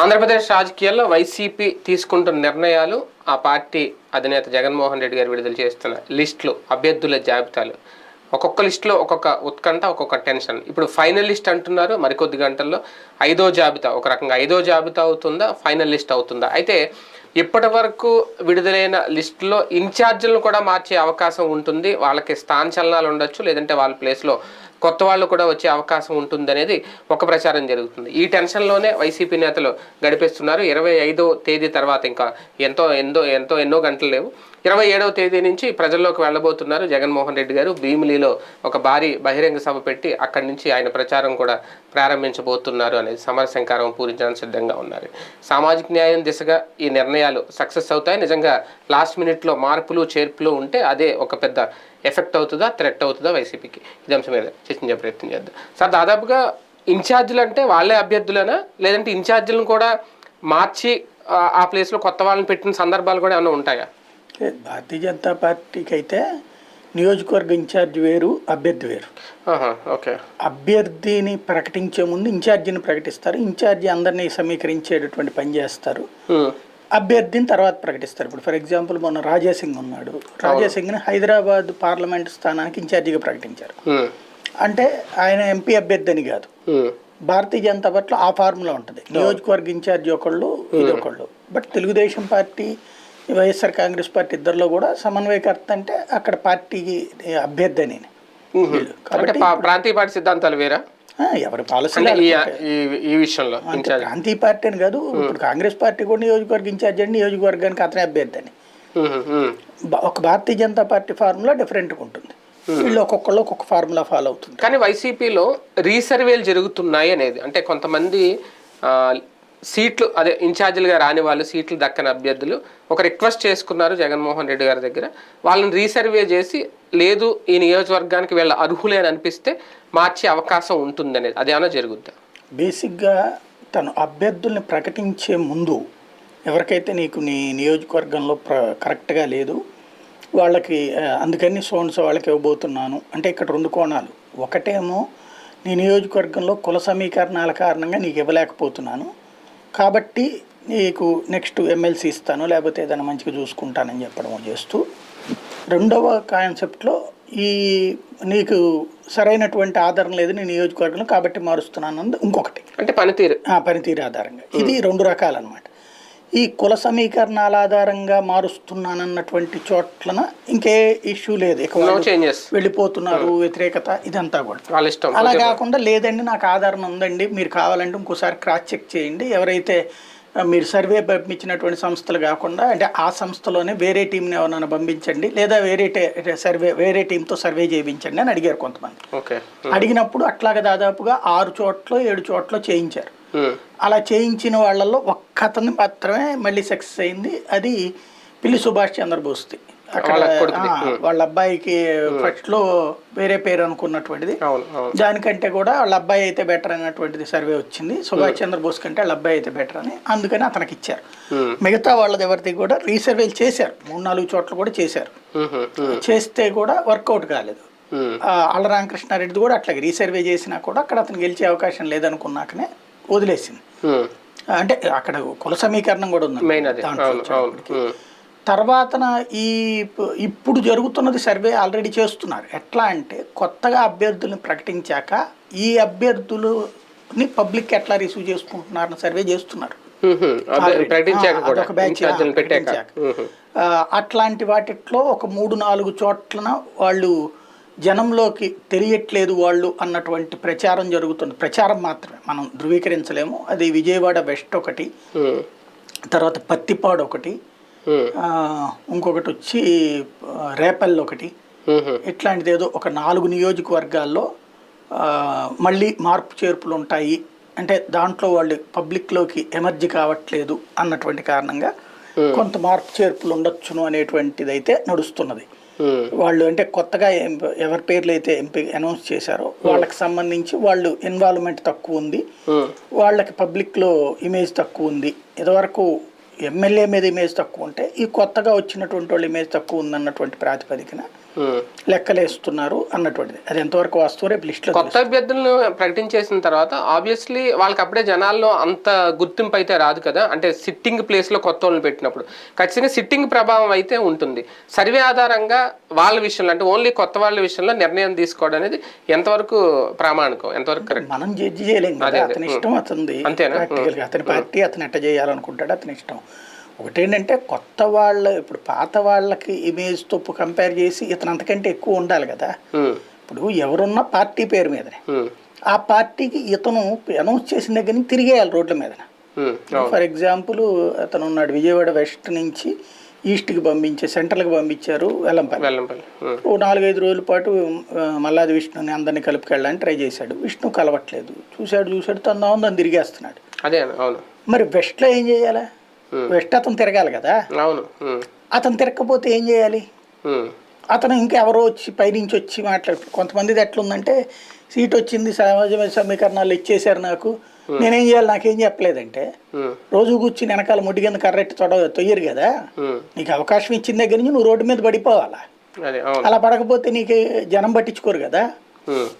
ఆంధ్రప్రదేశ్ రాజకీయాల్లో వైసీపీ తీసుకుంటున్న నిర్ణయాలు ఆ పార్టీ అధినేత జగన్మోహన్ రెడ్డి గారు విడుదల చేస్తున్న లిస్టులు అభ్యర్థుల జాబితాలు. ఒక్కొక్క లిస్టులో ఒక్కొక్క ఉత్కంఠ ఒక్కొక్క టెన్షన్. ఇప్పుడు ఫైనల్ లిస్ట్ అంటున్నారు మరికొద్ది గంటల్లో ఐదో జాబితా ఒక రకంగా ఐదో జాబితా అవుతుందా ఫైనల్ లిస్ట్ అవుతుందా? అయితే ఇప్పటి వరకు విడుదలైన లిస్టులో ఇన్ఛార్జీలను కూడా మార్చే అవకాశం ఉంటుంది. వాళ్ళకి స్థాన చలనాలు ఉండొచ్చు లేదంటే వాళ్ళ ప్లేస్లో కొత్త వాళ్ళు కూడా వచ్చే అవకాశం ఉంటుంది అనేది ఒక ప్రచారం జరుగుతుంది. ఈ టెన్షన్లోనే వైసీపీ నేతలు గడిపేస్తున్నారు. ఇరవై ఐదో తేదీ తర్వాత ఇంకా ఎంతో ఎంతో ఎంతో ఎన్నో గంటలు లేవు. ఇరవై ఏడవ తేదీ నుంచి ప్రజల్లోకి వెళ్ళబోతున్నారు జగన్మోహన్ రెడ్డి గారు. భీమిలిలో ఒక భారీ బహిరంగ సభ పెట్టి అక్కడి నుంచి ఆయన ప్రచారం కూడా ప్రారంభించబోతున్నారు అనేది సమరశంకారం పూరించడానికి సిద్ధంగా ఉన్నారు. సామాజిక న్యాయం దిశగా ఈ నిర్ణయాలు సక్సెస్ అవుతాయి. నిజంగా లాస్ట్ మినిట్లో మార్పులు చేర్పులు ఉంటే అదే ఒక పెద్ద ఎఫెక్ట్ అవుతుందా థ్రెట్ అవుతుందా వైసీపీకి? ఇది అంశం మీద చర్చించే ప్రయత్నం చేద్దాం. సార్ దాదాపుగా ఇన్ఛార్జీలు అంటే వాళ్ళే అభ్యర్థులేనా? లేదంటే ఇన్ఛార్జీలను కూడా మార్చి ఆ- ప్లేస్లో కొత్త వాళ్ళని పెట్టిన సందర్భాలు కూడా ఏమైనా ఉంటాయా? భారతీయ జనతా పార్టీకి అయితే నియోజకవర్గ ఇన్ఛార్జ్ వేరు అభ్యర్థి వేరు. ఓకే. అభ్యర్థిని ప్రకటించే ముందు ఇన్ఛార్జిని ప్రకటిస్తారు. ఇన్ఛార్జి అందరినీ సమీకరించేటటువంటి పని చేస్తారు. అభ్యర్థిని తర్వాత ప్రకటిస్తారు. ఇప్పుడు ఫర్ ఎగ్జాంపుల్ మొన్న రాజాసింగ్ ఉన్నాడు. రాజాసింగ్ని హైదరాబాద్ పార్లమెంట్ స్థానానికి ఇన్ఛార్జిగా ప్రకటించారు. అంటే ఆయన ఎంపీ అభ్యర్థి అని కాదు భారతీయ జనతా పార్టీలో ఆ ఫార్ములా ఉంటుంది. నియోజకవర్గ ఇన్ఛార్జి ఒకళ్ళు ఇది ఒకళ్ళు. But Telugu Desam party YSR Congress party ఇద్దరిలో కూడా సమన్వయకర్త అంటే అక్కడ పార్టీకి అభ్యర్థి అని పా- ప్రాంతీయ పార్టీ సిద్ధాంతాలు వేరా? ఎవరి పాలసీ ఈ విషయంలో ప్రాంతీయ పార్టీ అని కాదు ఇప్పుడు కాంగ్రెస్ పార్టీ కూడా నియోజకవర్గ ఇన్ఛార్జ్ అండి నియోజకవర్గానికి అతనే అభ్యర్థి అని ఒక భారతీయ జనతా పార్టీ ఫార్ములా డిఫరెంట్గా ఉంటుంది. వీళ్ళు ఒక్కొక్కళ్ళు ఒక్కొక్క ఫార్ములా ఫాలో అవుతుంది కానీ వైసీపీలో రీసర్వేలు జరుగుతున్నాయి అనేది అంటే కొంతమంది సీట్లు అదే ఇన్ఛార్జీలుగా రాని వాళ్ళు సీట్లు దక్కని అభ్యర్థులు ఒక రిక్వెస్ట్ చేసుకున్నారు జగన్మోహన్ రెడ్డి గారి దగ్గర. వాళ్ళని రీసర్వే చేసి లేదు ఈ నియోజకవర్గానికి వీళ్ళ అర్హులే అని అనిపిస్తే మార్చే అవకాశం ఉంటుందనేది. అది అదేమైనా జరుగుద్దా? బేసిక్గా తను అభ్యర్థుల్ని ప్రకటించే ముందు ఎవరికైతే నీకు నీ నియోజకవర్గంలో ప్ర కరెక్ట్గా లేదు వాళ్ళకి అందుకని సోన్స్ వాళ్ళకి ఇవ్వబోతున్నాను. అంటే ఇక్కడ రెండు కోణాలు. ఒకటేమో నీ నియోజకవర్గంలో కుల సమీకరణాల కారణంగా నీకు ఇవ్వలేకపోతున్నాను. కాబట్టి నీకు నెక్స్ట్ ఎమ్మెల్సీ ఇస్తాను లేకపోతే ఏదైనా మంచిగా చూసుకుంటానని చెప్పడం చేస్తూ. రెండవ కాన్సెప్ట్లో ఈ నీకు సరైనటువంటి ఆధారం లేదు నీ నియోజకవర్గంలో కాబట్టి మారుస్తున్నాను అన్నది ఇంకొకటి. అంటే పనితీరు. ఆ పనితీరు ఆధారంగా. ఇది రెండు రకాలన్నమాట. ఈ కుల సమీకరణాల ఆధారంగా మారుస్తున్నానన్నటువంటి చోట్లన ఇంకే ఇష్యూ లేదు. వెళ్ళిపోతున్నారు వ్యతిరేకత ఇదంతా కూడా. అలా కాకుండా లేదండి నాకు ఆధారం ఉందండి మీరు కావాలంటే ఇంకోసారి క్రాస్ చెక్ చేయండి. ఎవరైతే మీరు సర్వే పంపించినటువంటి సంస్థలు కాకుండా అంటే ఆ సంస్థలోనే వేరే టీంని ఎవరైనా పంపించండి లేదా వేరే సర్వే వేరే టీంతో సర్వే చేయించండి అని అడిగారు కొంతమంది. ఓకే. అడిగినప్పుడు అట్లాగా దాదాపుగా ఆరు చోట్ల ఏడు చోట్ల చేయించారు. అలా చేయించిన వాళ్ళల్లో ఒక్క అతను మాత్రమే మళ్ళీ సక్సెస్ అయింది. అది పిల్లి సుభాష్ చంద్రబోస్ది. అక్కడ వాళ్ళ అబ్బాయికి ఫస్ట్లో వేరే పేరు అనుకున్నటువంటిది. దానికంటే కూడా వాళ్ళ అబ్బాయి అయితే బెటర్ అన్నటువంటిది సర్వే వచ్చింది. సుభాష్ చంద్రబోస్ కంటే వాళ్ళ అబ్బాయి అయితే బెటర్ అని అందుకని అతనికి ఇచ్చారు. మిగతా వాళ్ళది ఎవరిది కూడా రీసర్వేలు చేశారు. మూడు నాలుగు చోట్ల కూడా చేశారు. చేస్తే కూడా వర్కౌట్ కాలేదు. ఆళ్ళ రామకృష్ణారెడ్డి కూడా అట్లాగే రీసర్వే చేసినా కూడా అక్కడ అతను గెలిచే అవకాశం లేదనుకున్నాకనే వదిలేసింది. అంటే అక్కడ కుల సమీకరణం కూడా ఉంది దాంట్లో తర్వాతన ఈ ఇప్పుడు జరుగుతున్నది సర్వే ఆల్రెడీ చేస్తున్నారు. ఎట్లా అంటే కొత్తగా అభ్యర్థుల్ని ప్రకటించాక ఈ అభ్యర్థులని పబ్లిక్ ఎట్లా రిసీవ్ చేసుకుంటున్నారని సర్వే చేస్తున్నారు. అట్లాంటి వాటిట్లో ఒక మూడు నాలుగు చోట్లన వాళ్ళు జనంలోకి తెలియట్లేదు వాళ్ళు అన్నటువంటి ప్రచారం జరుగుతుంది. ప్రచారం మాత్రమే. మనం ధృవీకరించలేము. అది విజయవాడ వెస్ట్ ఒకటి తర్వాత పత్తిపాడు ఒకటి ఇంకొకటి వచ్చి రేపల్ ఒకటి. ఇట్లాంటిది ఏదో ఒక నాలుగు నియోజకవర్గాల్లో మళ్ళీ మార్పు చేర్పులు ఉంటాయి. అంటే దాంట్లో వాళ్ళు పబ్లిక్లోకి ఎమర్జీ కావట్లేదు అన్నటువంటి కారణంగా కొంత మార్పు చేర్పులు ఉండొచ్చును అనేటువంటిది అయితే నడుస్తున్నది వాళ్ళు అంటే కొత్తగా ఎవరి పేర్లు అయితే ఎంపీ అనౌన్స్ చేశారో వాళ్ళకి సంబంధించి వాళ్ళు ఇన్వాల్వ్మెంట్ తక్కువ ఉంది. వాళ్ళకి పబ్లిక్లో ఇమేజ్ తక్కువ ఉంది. ఇదివరకు ఎమ్మెల్యే మీద ఇమేజ్ తక్కువ ఉంటే ఈ కొత్తగా వచ్చినటువంటి వాళ్ళు ఇమేజ్ తక్కువ ఉందన్నటువంటి ప్రాతిపదికన లెక్కలేస్తున్నారు అన్నటువంటిది. అది ఎంతవరకు వాస్తవం రేపు లిస్టులో కొత్త అభ్యర్థులను ప్రకటించేసిన తర్వాత ఆబ్వియస్లీ వాళ్ళకి అప్పుడే జనాల్లో అంత గుర్తింపు అయితే రాదు కదా. అంటే సిట్టింగ్ ప్లేస్లో కొత్త వాళ్ళని పెట్టినప్పుడు. ఖచ్చితంగా సిట్టింగ్ ప్రభావం అయితే ఉంటుంది. సర్వే ఆధారంగా వాళ్ళ విషయంలో అంటే ఓన్లీ కొత్త వాళ్ళ విషయంలో నిర్ణయం తీసుకోవడం అనేది ఎంతవరకు ప్రామాణికం ఎంతవరకు కరెక్ట్ మనం జడ్జి చేయలేం కదా. అతని ఇష్టం అతనిది. అంతేనా? అతని పార్టీ అతను ఎట్ట చేయాలనుకుంటాడు అతని ఇష్టం. ఒకటేంటంటే కొత్త వాళ్ళ ఇప్పుడు పాత వాళ్ళకి ఇమేజ్ తప్పు కంపేర్ చేసి ఇతను అంతకంటే ఎక్కువ ఉండాలి కదా. ఇప్పుడు ఎవరున్నా పార్టీ పేరు మీదనే. ఆ పార్టీకి ఇతను అనౌన్స్ చేసిన దగ్గర నుంచి తిరిగేయాలి రోడ్ల మీదన. ఫర్ ఎగ్జాంపుల్ అతను ఉన్నాడు విజయవాడ వెస్ట్ నుంచి ఈస్ట్కి పంపించే సెంట్రల్కి పంపించారు వెల్లంపల్లి. వెల్లంపల్లి. ఉమ్. ఓ నాలుగైదు రోజుల పాటు మల్లాది విష్ణుని అందరినీ కలుపుకెళ్ళడానికి ట్రై చేశాడు. విష్ణు కలవట్లేదు. చూశాడు చూశాడు తను ఉందని తిరిగేస్తున్నాడు. అదే అవును. మరి వెస్ట్లో ఏం చేయాలి? వెస్ట్ అతను తిరగాలి కదా? అవును. అతను తిరగకపోతే ఏం చేయాలి. అతను ఇంకెవరో వచ్చి పైనుంచి వచ్చి మాట్లాడు. కొంతమందిది ఎట్లుందంటే సీట్ వచ్చింది సమాజ సమీకరణాలు ఇచ్చేశారు నాకు. నేనేం చేయాలి? నాకేం చెప్పలేదంటే. రోజు కూర్చుని వెనకాల ముడి కింద కర్రెట్టి తొడ తొయ్యరు కదా. నీకు అవకాశం ఇచ్చిన దగ్గర నుంచి నువ్వు రోడ్డు మీద పడిపోవాలా? అలా పడకపోతే నీకు జనం పట్టించుకోరు కదా.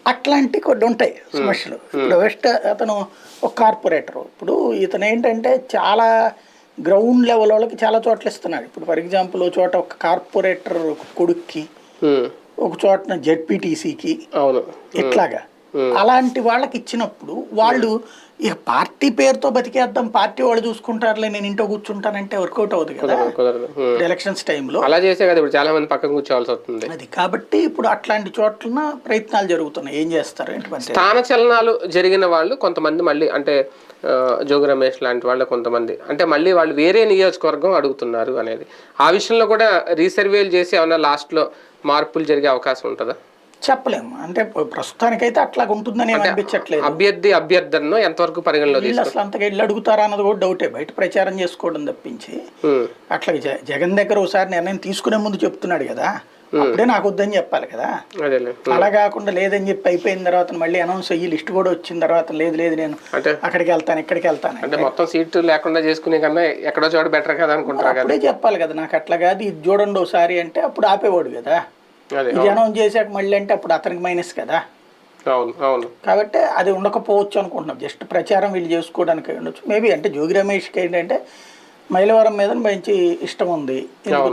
అట్లాంటి కొన్ని ఉంటాయి సమస్యలు. ఇప్పుడు వెస్ట్ అతను ఒక కార్పొరేటర్. ఇప్పుడు ఇతను ఏంటంటే చాలా గ్రౌండ్ లెవెల్ వాళ్ళకి చాలా చోట్ల ఇస్తున్నాడు ఇప్పుడు ఫర్ ఎగ్జాంపుల్ ఒక చోట ఒక కార్పొరేటర్ కొడుక్కి ఉమ్. ఒక చోటన జెడ్పీటీసీకి అవును. ఇట్లాగా. అలాంటి వాళ్ళకి ఇచ్చినప్పుడు వాళ్ళు ఇక పార్టీ పేరుతో బతికేద్దాం పార్టీ వాళ్ళు చూసుకుంటారులే నేను ఇంట్లో కూర్చుంటానంటే వర్కౌట్ అవుతుంది కదా. ఎలక్షన్స్ టైంలో అలా చేసే కదా ఇప్పుడు చాలా మంది పక్కన కూర్చోవాల్సి వస్తుంది. అది కాబట్టి ఇప్పుడు అట్లాంటి చోట్ల ప్రయత్నాలు జరుగుతున్నాయి. ఏం చేస్తారు? స్థాన చలనాలు జరిగిన వాళ్ళు కొంతమంది మళ్ళీ అంటే జోగి రమేష్ లాంటి వాళ్ళు కొంతమంది. అంటే మళ్ళీ వాళ్ళు వేరే నియోజకవర్గం అడుగుతున్నారు అనేది. ఆ విషయంలో కూడా రీసర్వేలు చేసి ఏమైనా లాస్ట్లో మార్పులు జరిగే అవకాశం ఉంటుందా? చెప్పలేము. అంటే ప్రస్తుతానికైతే అట్లా ఉంటుందని అనిపించట్లేదు. అభ్యర్థి అభ్యర్థనను ఎంతవరకు పరిగణలో అసలు అంతగా వెళ్ళి అడుగుతారా అన్నది కూడా డౌటే. బయట ప్రచారం చేసుకోవడం తప్పించి. అట్లా జగన్ దగ్గర ఒకసారి నిర్ణయం తీసుకునే ముందు చెప్తున్నాడు కదా. అప్పుడే నాకు వద్దని చెప్పాలి కదా. అలా కాకుండా లేదని చెప్పి అయిపోయిన తర్వాత మళ్ళీ అనౌన్స్ అయ్యి లిస్ట్ కూడా వచ్చిన తర్వాత లేదు లేదు నేను అక్కడికి వెళ్తాను ఇక్కడికి వెళ్తాను అంటే మొత్తం సీటు లేకుండా చేసుకునే కన్నా ఎక్కడో చోట బెటర్ కదా అనుకుంటారా అప్పుడే చెప్పాలి కదా. నాకు అట్లా కాదు. ఇది చూడండి ఒకసారి అంటే అప్పుడు ఆపేవాడు కదా. ఇది అనౌన్స్ చేశాక మళ్ళీ అంటే అప్పుడు అతనికి మైనస్ కదా. అవును అవును. కాబట్టి అది ఉండకపోవచ్చు అనుకుంటున్నాం. జస్ట్ ప్రచారం వీళ్ళు చేసుకోవడానికి ఉండొచ్చు. మేబీ అంటే జోగి రమేష్కి ఏంటంటే మైలవరం మీద మంచి ఇష్టం ఉంది.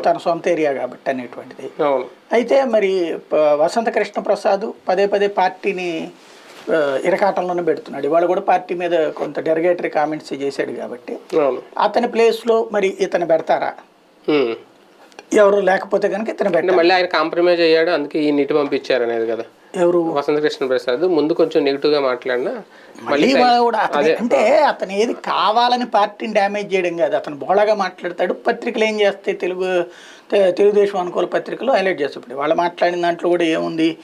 తన సొంత ఏరియా కాబట్టి అనేటువంటిది. అయితే మరి వసంత కృష్ణ ప్రసాద్ పదే పదే పార్టీని ఇరకాటంలోనే పెడుతున్నాడు. ఇవాళ కూడా పార్టీ మీద కొంత డెరగేటరీ కామెంట్స్ చేశాడు కాబట్టి. అతని ప్లేస్లో మరి ఇతను పెడతారా. ఎవరు లేకపోతే కనుక ఇతను పెట్టారు మళ్ళీ ఆయన కాంప్రమైజ్ అయ్యాడు అందుకే ఈ నీటి పంపించారు అనేది కదా. ఎవరు? వసంత కృష్ణ ప్రసాద్. ముందు కొంచెం నెగిటివ్గా మాట్లాడినా మళ్ళీ కూడా అంటే అతను ఏది కావాలని పార్టీని డ్యామేజ్ చేయడం కాదు. అతను బోళగా మాట్లాడతాడు పత్రికలు ఏం చేస్తాయి? తెలుగు తెలుగుదేశం అనుకూల పత్రికలు హైలైట్ చేస్తాయి. ఇప్పుడు వాళ్ళు మాట్లాడిన దాంట్లో కూడా ఏముంది?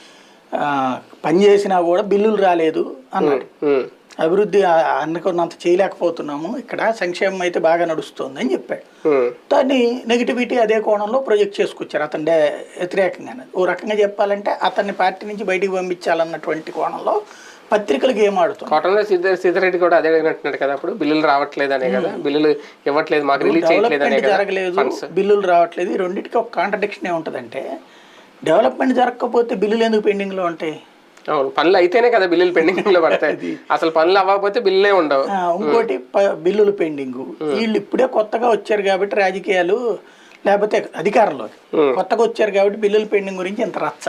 ఆ, పని చేసినా కూడా బిల్లులు రాలేదు అన్నాడు. అభివృద్ధి అనుకున్నంత చేయలేకపోతున్నాము. ఇక్కడ సంక్షేమం అయితే బాగా నడుస్తుంది అని చెప్పాడు. ఉమ్. దాన్ని నెగిటివిటీ అదే కోణంలో ప్రొజెక్ట్ చేసుకొచ్చారు అతని వ్యతిరేకంగానే ఓ రకంగా చెప్పాలంటే అతన్ని పార్టీ నుంచి బయటికి పంపించాలన్నటువంటి కోణంలో పత్రికలకు ఏం ఆడుతుంది కాటన్లో సిద్ధ సిద్ధారెడ్డి కూడా అదే అడిగినట్టున్నాడు కదా అప్పుడు బిల్లులు రావట్లేదు అనే కదా బిల్లులు ఇవ్వట్లేదు మాకు రిలీజ్ చేయట్లేదు జరగలేదు బిల్లులు రావట్లేదు ఈ రెండింటికి ఒక కాంట్రడిక్షన్ ఏముంటుందంటే డెవలప్మెంట్ జరగకపోతే బిల్లులు ఎందుకు పెండింగ్లో ఉంటాయి? అవును పనులు అయితేనే కదా బిల్లులు పెండింగ్లో పడతాయి అసలు పనులు అవ్వకపోతే బిల్లులే ఉండవు. ఇంకోటి బిల్లులు పెండింగ్. వీళ్ళు ఇప్పుడే కొత్తగా వచ్చారు కాబట్టి రాజకీయాలు లేకపోతే అధికారంలో కొత్తగా వచ్చారు కాబట్టి బిల్లుల పెండింగ్ గురించి ఇంత రచ్చ.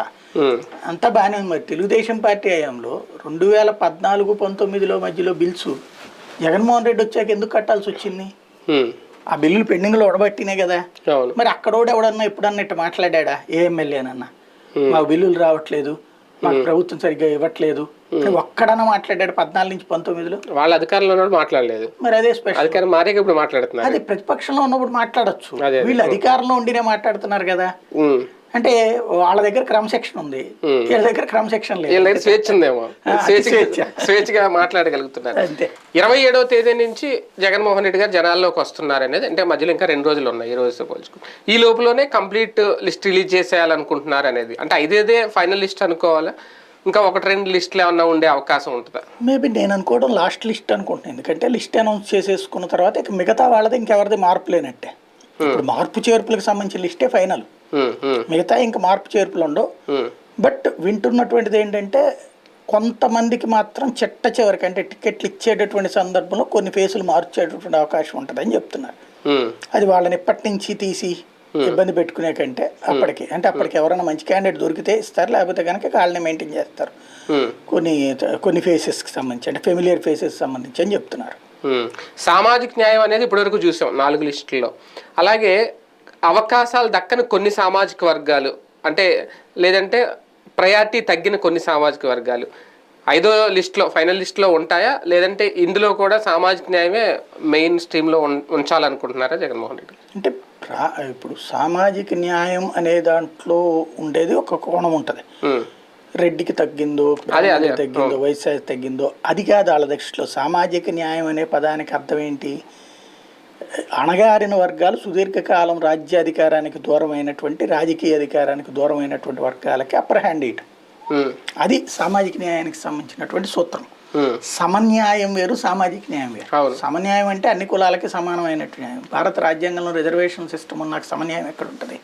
అంతా బాగానే ఉంది మరి. తెలుగుదేశం పార్టీ హయాంలో రెండు వేల పద్నాలుగు పంతొమ్మిదిలో మధ్యలో బిల్స్ జగన్మోహన్ రెడ్డి వచ్చాక ఎందుకు కట్టాల్సి వచ్చింది. ఆ బిల్లులు పెండింగ్లో ఉడబట్టినే కదా. మరి అక్కడోడు ఎవడన్నా ఎప్పుడన్నా ఇట్లా మాట్లాడా ఏ ఎమ్మెల్యేనన్నా. మాకు బిల్లులు రావట్లేదు. మాకు ప్రభుత్వం సరిగ్గా ఇవ్వట్లేదు. అని ఒక్కడన్నా మాట్లాడాడు పద్నాలుగు నుంచి పంతొమ్మిదిలో. వాళ్ళ అధికారంలో ఉన్నప్పుడు మాట్లాడలేదు. మరి అదే స్పెషల్ అధికారం మారేక ఇప్పుడు మాట్లాడుతున్నారు. అది ప్రతిపక్షంలో ఉన్నప్పుడు మాట్లాడొచ్చు. వీళ్ళు అధికారంలో ఉండినే మాట్లాడుతున్నారు కదా. అంటే వాళ్ళ దగ్గర క్రమశిక్షణ ఉంది. వీళ్ళ దగ్గర క్రమశిక్షణ లేదు. స్వేచ్ఛ ఉందేమో. స్వేచ్ఛగా మాట్లాడగలుగుతున్నారు. అంతే. ఇరవై ఏడవ తేదీ నుంచి జగన్మోహన్ రెడ్డి గారు జనాల్లోకి వస్తున్నారు అనేది అంటే మధ్యలో ఇంకా రెండు రోజులు ఉన్నాయి ఈ రోజుతో పోల్చుకుని ఈ లోపులోనే కంప్లీట్ లిస్ట్ రిలీజ్ చేసేయాలనుకుంటున్నారు అనేది. అంటే ఐదేదే ఫైనల్ లిస్ట్ అనుకోవాలా? ఇంకా ఒకటి రెండు లిస్టులు ఏమన్నా ఉండే అవకాశం ఉంటుందా? మేబీ నేను అనుకోవడం లాస్ట్ లిస్ట్ అనుకుంటున్నాను. ఎందుకంటే లిస్ట్ అనౌన్స్ చేసేసుకున్న తర్వాత ఇక మిగతా వాళ్ళది ఇంకెవరిది మార్పు లేనట్టే. ఇప్పుడు మార్పు చేర్పులకు సంబంధించిన లిస్టే ఫైనల్. మిగతా ఇంకా మార్పు చేర్పులు ఉండవు. బట్ వింటున్నటువంటిది ఏంటంటే కొంతమందికి మాత్రం చిట్ట చివరికి అంటే టికెట్లు ఇచ్చేటటువంటి సందర్భంలో కొన్ని ఫేసులు మార్చేటటువంటి అవకాశం ఉంటుందని చెప్తున్నారు. అది వాళ్ళని ఎప్పటి నుంచి తీసి ఇబ్బంది పెట్టుకునే కంటే అప్పటికి. అంటే అప్పటికి ఎవరైనా మంచి క్యాండిడేట్ దొరికితే ఇస్తారు లేకపోతే కనుక వాళ్ళని మెయింటైన్ చేస్తారు. ఉమ్, కొన్ని కొన్ని ఫేసెస్కి సంబంధించి అంటే ఫెమిలియర్ ఫేసెస్ సంబంధించి అని చెప్తున్నారు. సామాజిక న్యాయం అనేది ఇప్పటివరకు చూసాం నాలుగు లిస్టుల్లో. అలాగే అవకాశాలు దక్కని కొన్ని సామాజిక వర్గాలు అంటే లేదంటే ప్రయారిటీ తగ్గిన కొన్ని సామాజిక వర్గాలు. ఐదో లిస్ట్లో ఫైనల్ లిస్ట్లో ఉంటాయా? లేదంటే ఇందులో కూడా సామాజిక న్యాయమే మెయిన్ స్ట్రీమ్లో ఉంచాలనుకుంటున్నారా జగన్మోహన్ రెడ్డి? అంటే ప్రా- ఇప్పుడు సామాజిక న్యాయం అనే దాంట్లో ఉండేది ఒక కోణం ఉంటుంది. రెడ్డికి తగ్గిందో తగ్గిందో వైశ్యాకి తగ్గిందో అది కాదు వాళ్ళ దృష్టిలో. సామాజిక న్యాయం అనే పదానికి అర్థం ఏంటి? అణగారిన వర్గాలు సుదీర్ఘకాలం రాజ్యాధికారానికి దూరమైనటువంటి రాజకీయ అధికారానికి దూరమైనటువంటి వర్గాలకి అప్పర్ హ్యాండ్ ఇయటం అది సామాజిక న్యాయానికి సంబంధించినటువంటి సూత్రం. సమన్యాయం వేరు సామాజిక న్యాయం వేరు. సమన్యాయం అంటే అన్ని కులాలకి సమానమైనట్టు న్యాయం. భారత రాజ్యాంగంలో రిజర్వేషన్ సిస్టమ్ ఉన్నాక సమన్యాయం ఎక్కడ ఉంటుంది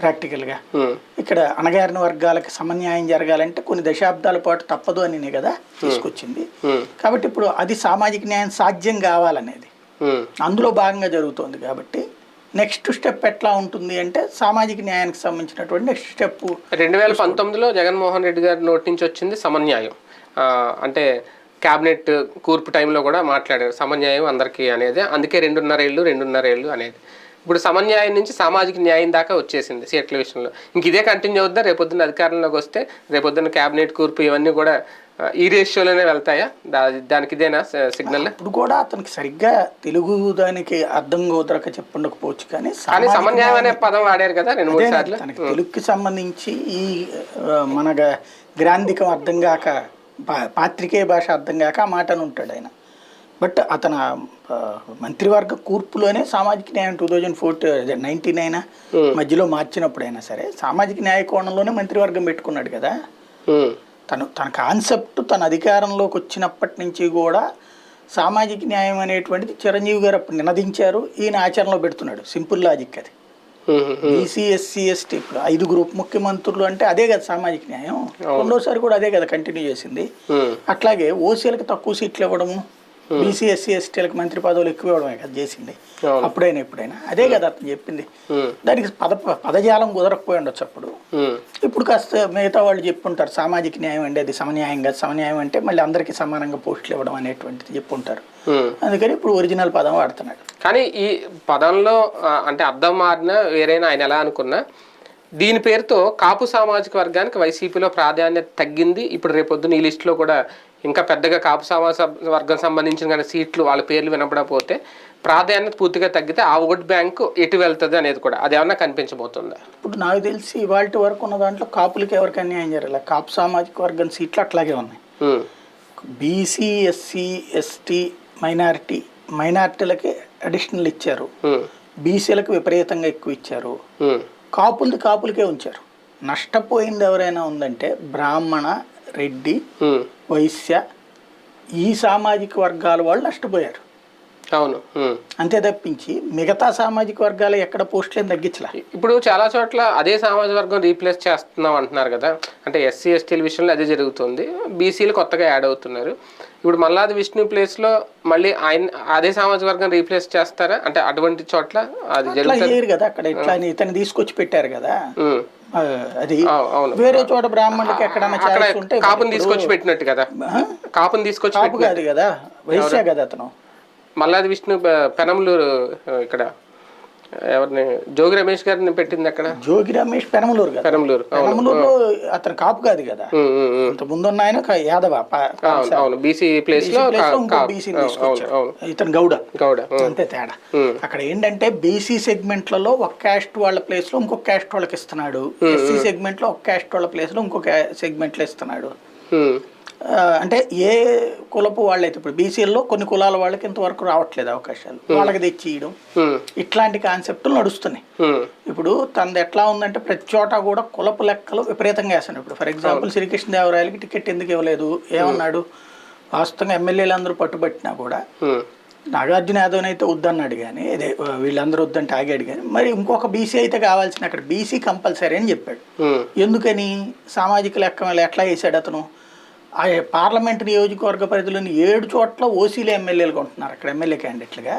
ప్రాక్టికల్గా ఉమ్, ఇక్కడ అణగారిన వర్గాలకి సమన్యాయం జరగాలంటే కొన్ని దశాబ్దాల పాటు తప్పదు అని కదా తీసుకొచ్చింది. కాబట్టి ఇప్పుడు అది సామాజిక న్యాయం సాధ్యం కావాలనేది. అందులో భాగంగా జరుగుతోంది కాబట్టి నెక్స్ట్ స్టెప్ ఎట్లా ఉంటుంది అంటే సామాజిక న్యాయానికి సంబంధించినటువంటి నెక్స్ట్ స్టెప్ రెండు వేల పంతొమ్మిదిలో జగన్మోహన్ రెడ్డి గారి నోటి నుంచి వచ్చింది సమన్యాయం. అంటే క్యాబినెట్ కూర్పు టైంలో కూడా మాట్లాడారు సమన్యాయం అందరికీ అనేది. అందుకే రెండున్నర ఏళ్ళు రెండున్నర ఏళ్ళు అనేది. ఇప్పుడు సమన్యాయం నుంచి సామాజిక న్యాయం దాకా వచ్చేసింది సీట్ల విషయంలో. ఇంక ఇదే కంటిన్యూ అవుద్దా? రేపొద్దున అధికారంలోకి వస్తే రేపొద్దున క్యాబినెట్ కూర్పు ఇవన్నీ కూడా ఈ రేషియోలోనే వెళ్తాయా? దా దానికి ఇదేనా సిగ్నల్ ఇప్పుడు కూడా అతనికి సరిగ్గా తెలుగు దానికి అర్థం కుదరక చెప్పుండకపోవచ్చు కానీ కానీ సమన్యాయం అనే పదం వాడారు కదా రెండు మూడు సార్లు? తనకి తెలుగుకి సంబంధించి ఈ మన గ్రాంధికం అర్థం కాక పాత్రికేయ భాష అర్థం కాక ఆ మాటను ఉంటాడు ఆయన. బట్ అతను మంత్రివర్గ కూర్పులోనే సామాజిక న్యాయం టూ థౌజండ్ ఫోర్టీ నైన్టీన్ అయినా మధ్యలో మార్చినప్పుడైనా సరే సామాజిక న్యాయ కోణంలోనే మంత్రివర్గం పెట్టుకున్నాడు కదా. తను తన కాన్సెప్ట్ తన అధికారంలోకి వచ్చినప్పటి నుంచి కూడా సామాజిక న్యాయం అనేటువంటిది చిరంజీవి గారు అప్పుడు నినదించారు. ఈయన ఆచరణలో పెడుతున్నాడు. సింపుల్ లాజిక్ అది. బీసీ ఎస్సీ ఎస్టీ ఇప్పుడు ఐదుగురు ఉప ముఖ్యమంత్రులు అంటే అదే కదా సామాజిక న్యాయం. రెండోసారి కూడా అదే కదా కంటిన్యూ చేసింది. అట్లాగే ఓసీలకు తక్కువ సీట్లు ఇవ్వడము బీసీ ఎస్సీ ఎస్టీలకు మంత్రి పదవులు ఎక్కువ ఇవ్వడమే కదా చేసింది. అప్పుడైనా ఎప్పుడైనా. అదే కదా అతను చెప్పింది. దానికి పద పదజాలం కుదరకపోయి ఉండొచ్చు అప్పుడు. ఇప్పుడు కాస్త మిగతా వాళ్ళు చెప్పుంటారు సామాజిక న్యాయం అంటే అది సమన్యాయం కాదు సమన్యాయం అంటే మళ్ళీ అందరికీ సమానంగా పోస్టులు ఇవ్వడం అనేటువంటిది చెప్పుంటారు. అందుకని ఇప్పుడు ఒరిజినల్ పదం వాడుతున్నాడు. కానీ ఈ పదంలో అంటే అర్థం మారినా వేరైనా ఆయన ఎలా అనుకున్నా దీని పేరుతో కాపు సామాజిక వర్గానికి వైసీపీలో ప్రాధాన్యత తగ్గింది. ఇప్పుడు రేపొద్దున ఈ లిస్టులో కూడా ఇంకా పెద్దగా కాపు సామాజిక వర్గం సంబంధించిన కానీ సీట్లు వాళ్ళ పేర్లు వినపడకపోతే ప్రాధాన్యత పూర్తిగా తగ్గితే ఆ ఓట్ బ్యాంకు ఎటు వెళ్తుంది అనేది కూడా అది ఏమన్నా కనిపించబోతుందా? ఇప్పుడు నాకు తెలిసి ఇవాళ వరకు ఉన్న దాంట్లో కాపులకి ఎవరికి అన్యాయం జరగలేదు కాపు సామాజిక వర్గం సీట్లు అట్లాగే ఉన్నాయి. బీసీ ఎస్సీ ఎస్టీ మైనారిటీ మైనారిటీలకి అడిషనల్ ఇచ్చారు. బీసీలకు విపరీతంగా ఎక్కువ ఇచ్చారు. కాపులది కాపులకే ఉంచారు. నష్టపోయింది ఎవరైనా ఉందంటే బ్రాహ్మణ రెడ్డి వైశ్య ఈ సామాజిక వర్గాల వాళ్ళు నష్టపోయారు. అవును. అంతే తప్పించి మిగతా సామాజిక వర్గాలు ఎక్కడ పోస్టులేం తగ్గించలే. ఇప్పుడు చాలా చోట్ల అదే సామాజిక వర్గం రీప్లేస్ చేస్తున్నాం అంటున్నారు కదా. అంటే ఎస్సీ ఎస్టీల విషయంలో అదే జరుగుతుంది. బీసీలు కొత్తగా యాడ్ అవుతున్నారు. ఇప్పుడు మల్లాది విష్ణు ప్లేస్లో మళ్ళీ ఆయన అదే సామాజిక వర్గం రీప్లేస్ చేస్తారా? అంటే అటువంటి చోట్ల అది జరుగుతుంది కదా అక్కడ. ఇట్లా ఇతను తీసుకొచ్చి పెట్టారు కదా. అది వేరే చోట బ్రాహ్మణులకి ఎక్కడన్నా ఉంటే కాపుని తీసుకొచ్చి పెట్టినట్టు కదా? కాపుని తీసుకొచ్చి కాదు కదా. వైశ్య కదా అతను. మల్లాది విష్ణు ప- పెనంలూరు ఆ, ఇక్కడ ఎవరిని జోగి రమేష్ గారిని పెట్టింది అక్కడ? జోగి రమేష్ పెనమలూరు కదా? అవును. పెనమలూరులో అతను కాపు కాదు కదా. అంత ముందున్న ఆయన యాదవ అవును బీసీ ప్లేస్లో అవును ఇతను గౌడ. గౌడ అంతే తేడా. అక్కడ ఏంటంటే బీసీ సెగ్మెంట్లలో ఒక క్యాస్ట్ వాళ్ళ ప్లేస్లో ఇంకొక క్యాస్ట్ వాళ్ళకి ఇస్తున్నాడు. ఎస్సీ సెగ్మెంట్లో ఒక క్యాస్ట్ వాళ్ళ ప్లేస్లో ఇంకొక సెగ్మెంట్లో ఇస్తున్నాడు. అంటే ఏ కులపు వాళ్ళైతే ఇప్పుడు బీసీల్లో కొన్ని కులాల వాళ్ళకి ఇంతవరకు రావట్లేదు అవకాశాలు. వాళ్ళకి తెచ్చి ఇవ్వడం ఉమ్, ఇట్లాంటి కాన్సెప్టులు నడుస్తున్నాయి. ఉమ్, ఇప్పుడు తనది ఎట్లా ఉందంటే ప్రతి చోట కూడా కులపు లెక్కలు విపరీతంగా వేస్తున్నాడు ఇప్పుడు ఫర్ ఎగ్జాంపుల్ శ్రీకృష్ణదేవరాయలకి టికెట్ ఎందుకు ఇవ్వలేదు? ఏమన్నాడు? వాస్తవంగా ఎమ్మెల్యేలు అందరూ పట్టుబట్టినా కూడా నాగార్జున యాదవ్ అయితే వద్దన్నాడు కానీ అదే వీళ్ళందరూ వద్దంటే ఆగాడు కానీ మరి ఇంకొక బీసీ అయితే కావాల్సిన అక్కడ బీసీ కంపల్సరీ అని చెప్పాడు. ఎందుకని? సామాజిక లెక్క ఎట్లా వేసాడు అతను? ఆ పార్లమెంట్ నియోజకవర్గ పరిధిలోని ఏడు చోట్ల ఓసీలే ఎమ్మెల్యేలు కొంటున్నారు. అక్కడ ఎమ్మెల్యే క్యాండిడేట్లుగా.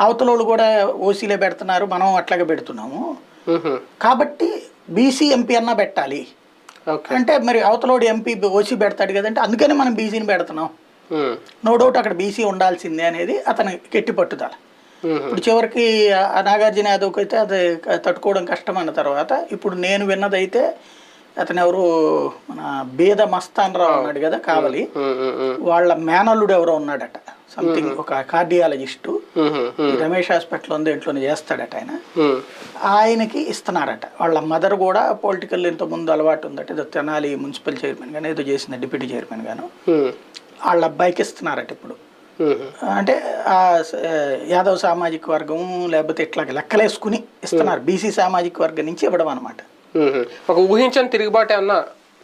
అవతల వాళ్ళు కూడా ఓసీలే పెడుతున్నారు. మనం అట్లాగే పెడుతున్నాము. కాబట్టి బీసీ ఎంపీ అన్నా పెట్టాలి. అంటే మరి అవతలోడు ఎంపీ ఓసీ పెడతాడు కదంటే అందుకని మనం బీసీని పెడుతున్నాం. నో డౌట్ అక్కడ బీసీ ఉండాల్సిందే అనేది అతని గట్టి పట్టుదల. ఇప్పుడు చివరికి నాగార్జున యాదవ్కి అయితే అది తట్టుకోవడం కష్టమైన తర్వాత ఇప్పుడు నేను విన్నదైతే అతను ఎవరు మన బేద మస్తాన్ రావు ఉన్నాడు కదా కావలి. వాళ్ళ మేనల్లుడు ఎవరో ఉన్నాడట. సంథింగ్ ఒక కార్డియాలజిస్టు. రమేష్ హాస్పిటల్ ఉంది ఇంట్లోనే చేస్తాడట ఆయన. ఆయనకి ఇస్తున్నారట. వాళ్ళ మదర్ కూడా పొలిటికల్ ఇంత ముందు అలవాటు ఉందట. ఏదో తెనాలి మున్సిపల్ చైర్మన్ గాను ఏదో చేసింది డిప్యూటీ చైర్మన్ గాను. వాళ్ళ అబ్బాయికి ఇస్తున్నారట ఇప్పుడు. అంటే ఆ యాదవ్ సామాజిక వర్గం లేకపోతే ఇట్లా లెక్కలేసుకుని ఇస్తున్నారు. బీసీ సామాజిక వర్గం నుంచి ఇవ్వడం అనమాట. ఒక ఊహించని తిరుగుబాటు ఏమన్నా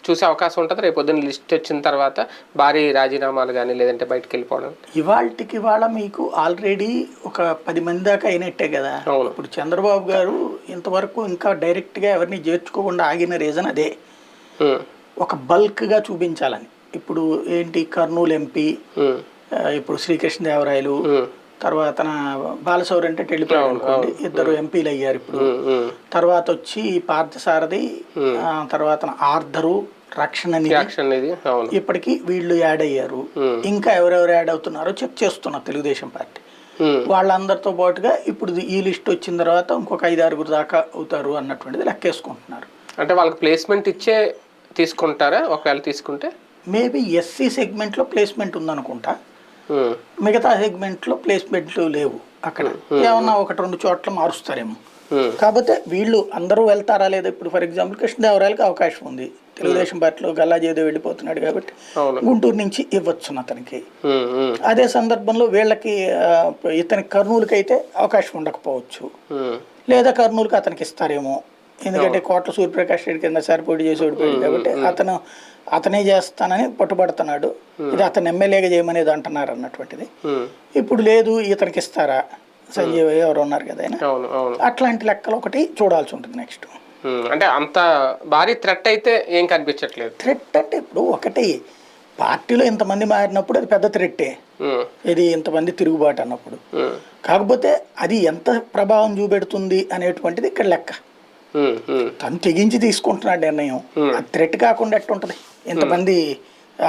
చూసే అవకాశం ఉంటుంది? రేపు పొద్దున్న లిస్ట్ వచ్చిన తర్వాత భారీ రాజీనామాలు కానీ లేదంటే బయటకు వెళ్ళిపోవడం. ఇవాళకి ఇవాళ మీకు ఆల్రెడీ ఒక పది మంది దాకా అయినట్టే కదా. ఇప్పుడు చంద్రబాబు గారు ఇంతవరకు ఇంకా డైరెక్ట్గా ఎవరిని చేర్చుకోకుండా ఆగిన రీజన్ అదే. ఒక బల్క్గా చూపించాలని. ఇప్పుడు ఏంటి? కర్నూలు ఎంపీ ఇప్పుడు శ్రీకృష్ణదేవరాయలు తర్వాత నా బాలశౌరి అంటే వెళ్ళిపోయాడు అనుకోండి. ఇద్దరు ఎంపీలు అయ్యారు ఇప్పుడు. తర్వాత వచ్చి పార్థసారథి తర్వాత ఆర్ధరు రక్షణ నిధి. ఇప్పటికి వీళ్ళు యాడ్ అయ్యారు. ఇంకా ఎవరెవరు యాడ్ అవుతున్నారో చెక్ చేస్తున్నా తెలుగుదేశం పార్టీ. వాళ్ళందరితో పాటుగా ఇప్పుడు ఈ లిస్ట్ వచ్చిన తర్వాత ఇంకొక ఐదు ఆరుగురు దాకా అవుతారు అన్నటువంటిది లెక్కేసుకుంటున్నారు. అంటే వాళ్ళకి ప్లేస్మెంట్ ఇచ్చే తీసుకుంటారా? ఒకవేళ తీసుకుంటే? మేబీ ఎస్సీ సెగ్మెంట్లో ప్లేస్మెంట్ ఉందనుకుంటా. మిగతా సెగ్మెంట్లో ప్లేస్మెంట్లు లేవు అక్కడ. ఏమన్నా ఒకటి రెండు చోట్ల మారుస్తారేమో. కాకపోతే వీళ్ళు అందరూ వెళ్తారా లేదా? ఇప్పుడు ఫర్ ఎగ్జాంపుల్ కృష్ణదేవరాయలకి అవకాశం ఉంది. తెలుగుదేశం పార్టీలో గల్లాజేదో వెళ్ళిపోతున్నాడు కాబట్టి గుంటూరు నుంచి ఇవ్వచ్చు అతనికి. అదే సందర్భంలో వీళ్ళకి ఇతని కర్నూలుకి అయితే అవకాశం ఉండకపోవచ్చు. లేదా కర్నూలుకి అతనికి ఇస్తారేమో. ఎందుకంటే కోట్ల సూర్యప్రకాష్ రెడ్డి కింద సారి పోటీ చేసి ఓడిపోయాడు కాబట్టి అతను అతనే చేస్తానని పట్టుబడుతున్నాడు. ఇది అతను ఎమ్మెల్యేగా చేయమనేది అంటున్నారు అన్నటువంటిది. ఇప్పుడు లేదు ఇతనికి ఇస్తారా? సంజయ్ ఎవరు ఉన్నారు కదా అట్లాంటి లెక్కలు ఒకటి చూడాల్సి ఉంటుంది నెక్స్ట్. అంటే అంత భారీ థ్రెట్ అయితే ఏం కనిపించట్లేదు. థ్రెట్ అంటే ఇప్పుడు ఒకటి పార్టీలో ఇంతమంది మారినప్పుడు అది పెద్ద థ్రెట్టే. ఇది ఇంతమంది తిరుగుబాటు అన్నప్పుడు. కాకపోతే అది ఎంత ప్రభావం చూపెడుతుంది అనేటువంటిది ఇక్కడ లెక్క. తను తెగించి తీసుకుంటున్నాడు నిర్ణయం. అది థ్రెట్ కాకుండా ఎట్టుంటది? ఇంతమంది ఆ,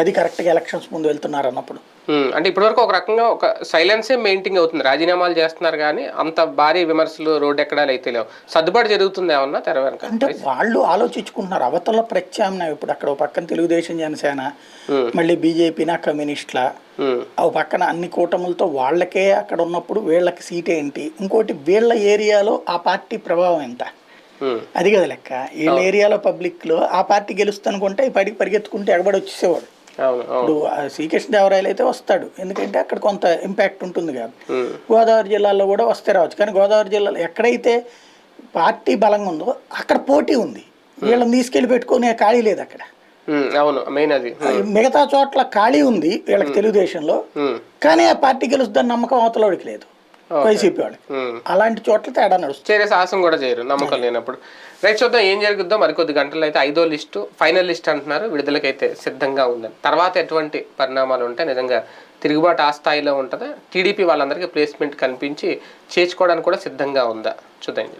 అది కరెక్ట్గా ఎలక్షన్స్ ముందు వెళ్తున్నారు అన్నప్పుడు అంటే ఇప్పటివరకు ఒక రకంగా ఒక సైలెన్సే మెయింటైన్ అవుతుంది. రాజీనామాలు చేస్తున్నారు కానీ అంత భారీ విమర్శలు రోడ్డు ఎక్కడాలు అయితే లేవు. సర్దుబాటు జరుగుతుంది ఏమన్నా తెర అంటే వాళ్ళు ఆలోచించుకుంటున్నారు. అవతల ప్రత్యామ్నాయం ఇప్పుడు అక్కడ ఒక పక్కన తెలుగుదేశం జనసేన మళ్ళీ బీజేపీనా కమ్యూనిస్టుల? ఆ పక్కన అన్ని కూటములతో వాళ్ళకే అక్కడ ఉన్నప్పుడు వీళ్ళకి సీట్ ఏంటి? ఇంకోటి వీళ్ళ ఏరియాలో ఆ పార్టీ ప్రభావం ఎంత? అది కదా లెక్క. వీళ్ళ ఏరియాలో పబ్లిక్లో ఆ పార్టీ గెలుస్తానుకుంటే ఈ పార్టీకి పరిగెత్తుకుంటే ఎగబడి వచ్చేసేవాడు. ఇప్పుడు ఆ శ్రీకృష్ణదేవరాయలు అయితే వస్తాడు. ఎందుకంటే అక్కడ కొంత ఇంపాక్ట్ ఉంటుంది కాబట్టి ఉమ్, గోదావరి జిల్లాలో కూడా వస్తే రావచ్చు. కానీ గోదావరి జిల్లాలో ఎక్కడైతే పార్టీ బలంగా ఉందో అక్కడ పోటీ ఉంది. వీళ్ళని తీసుకెళ్ళి పెట్టుకునే ఖాళీ లేదు అక్కడ. అవును. మెయిన్ అది. మిగతా చోట్ల ఖాళీ ఉంది వీళ్ళకి తెలుగుదేశంలో. కానీ ఆ పార్టీ గెలుస్తుందని నమ్మకం అవతలోడికి లేదు. వైసీపీ వాళ్ళకి ఉమ్. అలాంటి చోట్ల తేడా నడుస్తుంది. చేరే సాహసం కూడా చేయరు నమ్మకం లేనప్పుడు. రైట్ చూద్దాం ఏం జరుగుద్దో మరికొద్ది గంటలు అయితే ఐదో లిస్టు ఫైనల్ లిస్ట్ అంటున్నారు విడుదలకైతే సిద్ధంగా ఉందని. తర్వాత ఎటువంటి పరిణామాలు ఉంటాయి నిజంగా తిరుగుబాటు ఆ స్థాయిలో ఉంటుందా. టీడీపీ వాళ్ళందరికీ ప్లేస్మెంట్ కనిపించి చేర్చుకోవడానికి కూడా సిద్ధంగా ఉందా? చూద్దాం.